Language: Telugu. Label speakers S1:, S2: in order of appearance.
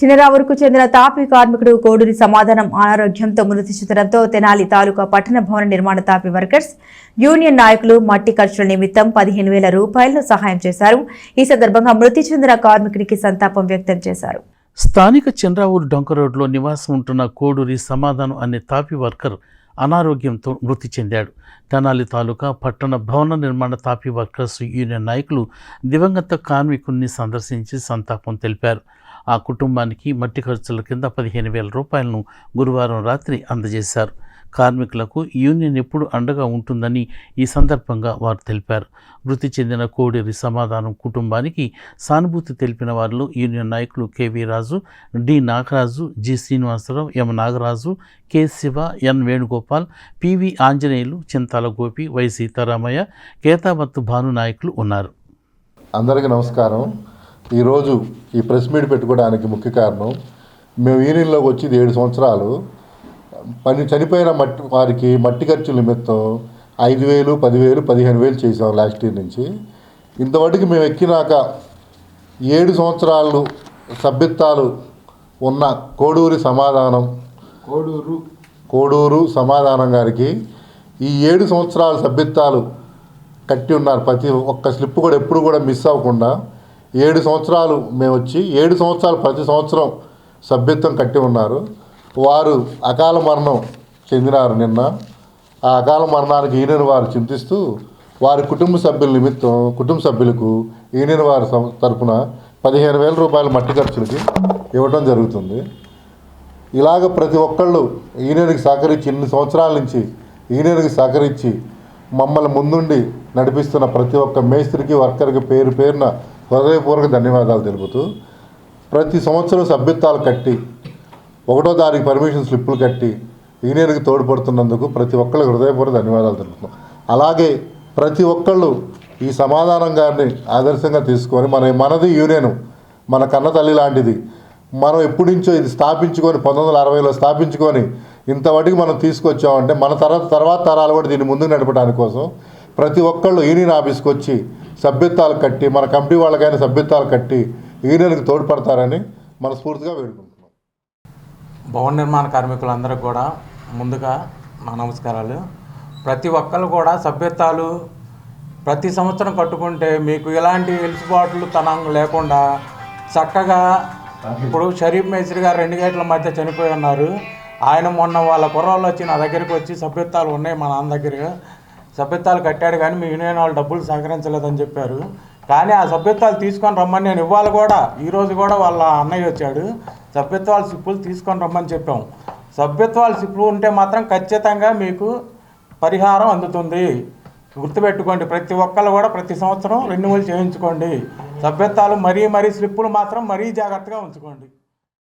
S1: చినరావూరుకు చెందిన తాపీ కార్మికుడు కోడూరి సమాధానం అనారోగ్యంతో మృతి చెందడంతో తెనాలి తాలూకా పట్టణ భవన నిర్మాణ తాపీ వర్కర్స్ యూనియన్ నాయకులు మట్టి ఖర్చుల నిమిత్తం పదిహేను వేల రూపాయలు సహాయం చేశారు. ఈ సందర్భంగా మృతి చెందిన కార్మికుడికి సంతాపం వ్యక్తం చేశారు.
S2: స్థానిక చంద్రావూరు డొంక రోడ్లో నివాసం ఉంటున్న కోడూరి సమాధానం అనే తాపి వర్కర్ అనారోగ్యంతో మృతి చెందాడు. తెనాలి తాలూకా పట్టణ భవన నిర్మాణ తాపి వర్కర్స్ యూనియన్ నాయకులు దివంగత కార్మికుడిని సందర్శించి సంతాపం తెలిపారు. ఆ కుటుంబానికి మట్టి ఖర్చుల కింద పదిహేను వేల రూపాయలను గురువారం రాత్రి అందజేశారు. కార్మికులకు యూనియన్ ఎప్పుడు అండగా ఉంటుందని ఈ సందర్భంగా వారు తెలిపారు. మృతి చెందిన కోడేరి సమాధానం కుటుంబానికి సానుభూతి తెలిపిన వారిలో యూనియన్ నాయకులు KV Raju D. Nagaraju G. Srinivasa Rao M. Nagaraju K. Siva N. Venugopal PV Anjaneyulu Chintala Gopi Y. Sitaramayya Ketabattu Bhanu నాయకులు ఉన్నారు.
S3: అందరికీ నమస్కారం. ఈరోజు ఈ ప్రెస్ మీట్ పెట్టుకోవడానికి ముఖ్య కారణం మేము యూనియన్లోకి వచ్చి ఇది ఏడు సంవత్సరాలు. పని చనిపోయిన మట్టి వారికి మట్టి ఖర్చుల నిమిత్తం ఐదు వేలు పదివేలు పదిహేను వేలు చేసాం లాస్ట్ ఇయర్ నుంచి. ఇంతవరకు మేము ఎక్కినాక ఏడు సంవత్సరాలు సభ్యత్వాలు ఉన్న కోడూరి సమాధానం
S4: కోడూరు.
S3: కోడూరు సమాధానం గారికి ఈ ఏడు సంవత్సరాల సభ్యత్వాలు కట్టి ఉన్నారు. ప్రతి ఒక్క స్లిప్ కూడా ఎప్పుడు కూడా మిస్ అవ్వకుండా ఏడు సంవత్సరాలు మేము వచ్చి ఏడు సంవత్సరాలు ప్రతి సంవత్సరం సభ్యత్వం కట్టి ఉన్నారు. వారు అకాల మరణం చెందినారు నిన్న. ఆ అకాల మరణానికి యూనియన్ వారు చింతిస్తూ వారి కుటుంబ సభ్యుల నిమిత్తం కుటుంబ సభ్యులకు యూనియన్ వారి తరఫున తరపున పదిహేను వేల రూపాయల మట్టి ఖర్చులకి ఇవ్వడం జరుగుతుంది. ఇలాగ ప్రతి ఒక్కళ్ళు ఈయనకి సహకరించి ఇన్ని సంవత్సరాల నుంచి ఈయనకి సహకరించి మమ్మల్ని ముందుండి నడిపిస్తున్న ప్రతి ఒక్క మేస్త్రికి వర్కర్కి పేరు పేరున హృదయపూర్వక ధన్యవాదాలు తెలుపుతూ ప్రతి సంవత్సరం సభ్యత్వాలు కట్టి ఒకటో తారీఖు పర్మిషన్ స్లిప్పులు కట్టి యూనియన్కి తోడ్పడుతున్నందుకు ప్రతి ఒక్కళ్ళు హృదయపూర్వక ధన్యవాదాలు తెలుపుతున్నాం. అలాగే ప్రతి ఒక్కళ్ళు ఈ సమాధానం గారిని ఆదర్శంగా తీసుకొని మన మనది యూనియన్ మన కన్న తల్లి లాంటిది మనం ఎప్పటి నుంచో ఇది స్థాపించుకొని పంతొమ్మిది వందల అరవైలో స్థాపించుకొని ఇంతవరకు మనం తీసుకొచ్చామంటే మన తర్వాత తర్వాత తరాలు కూడా దీన్ని ముందుకు నడపడానికి కోసం ప్రతి ఒక్కళ్ళు యూనియన్ ఆఫీస్కి వచ్చి సభ్యత్వాలు కట్టి మన కమిటీ వాళ్ళకైనా సభ్యత్వాలు కట్టి యూనియన్కి తోడ్పడతారని మనస్ఫూర్తిగా వేడుకుంటున్నాం.
S4: భవన నిర్మాణ కార్మికులందరికీ కూడా ముందుగా నా నమస్కారాలు. ప్రతి ఒక్కరు కూడా సభ్యత్వాలు ప్రతి సంవత్సరం కట్టుకుంటే మీకు ఎలాంటి ఎలుసుబాట్లు తనం లేకుండా చక్కగా ఇప్పుడు షరీఫ్ మేస్త్రి గారు రెండు గేట్ల మధ్య చనిపోయి ఉన్నారు. ఆయన మొన్న వాళ్ళ కుర్రాళ్ళు వచ్చి నా దగ్గరికి వచ్చి సభ్యత్వాలు ఉన్నాయి మా నాన్న దగ్గర. సభ్యత్వాలు కట్టాడు కానీ మీ యూనియన్ వాళ్ళు డబ్బులు సహకరించలేదని చెప్పారు. కానీ ఆ సభ్యత్వాలు తీసుకొని రమ్మని నేను ఇవ్వాలి కూడా ఈరోజు కూడా వాళ్ళ అన్నయ్య వచ్చాడు. సభ్యత్వాల సిప్పులు తీసుకొని రమ్మని చెప్పాం. సభ్యత్వాల సిప్పులు ఉంటే మాత్రం ఖచ్చితంగా మీకు పరిహారం అందుతుంది. గుర్తుపెట్టుకోండి ప్రతి ఒక్కళ్ళు కూడా ప్రతి సంవత్సరం రెన్యువల్ చేయించుకోండి. సభ్యత్వాలు మరీ మరీ స్లిప్పులు మాత్రం మరీ జాగ్రత్తగా ఉంచుకోండి.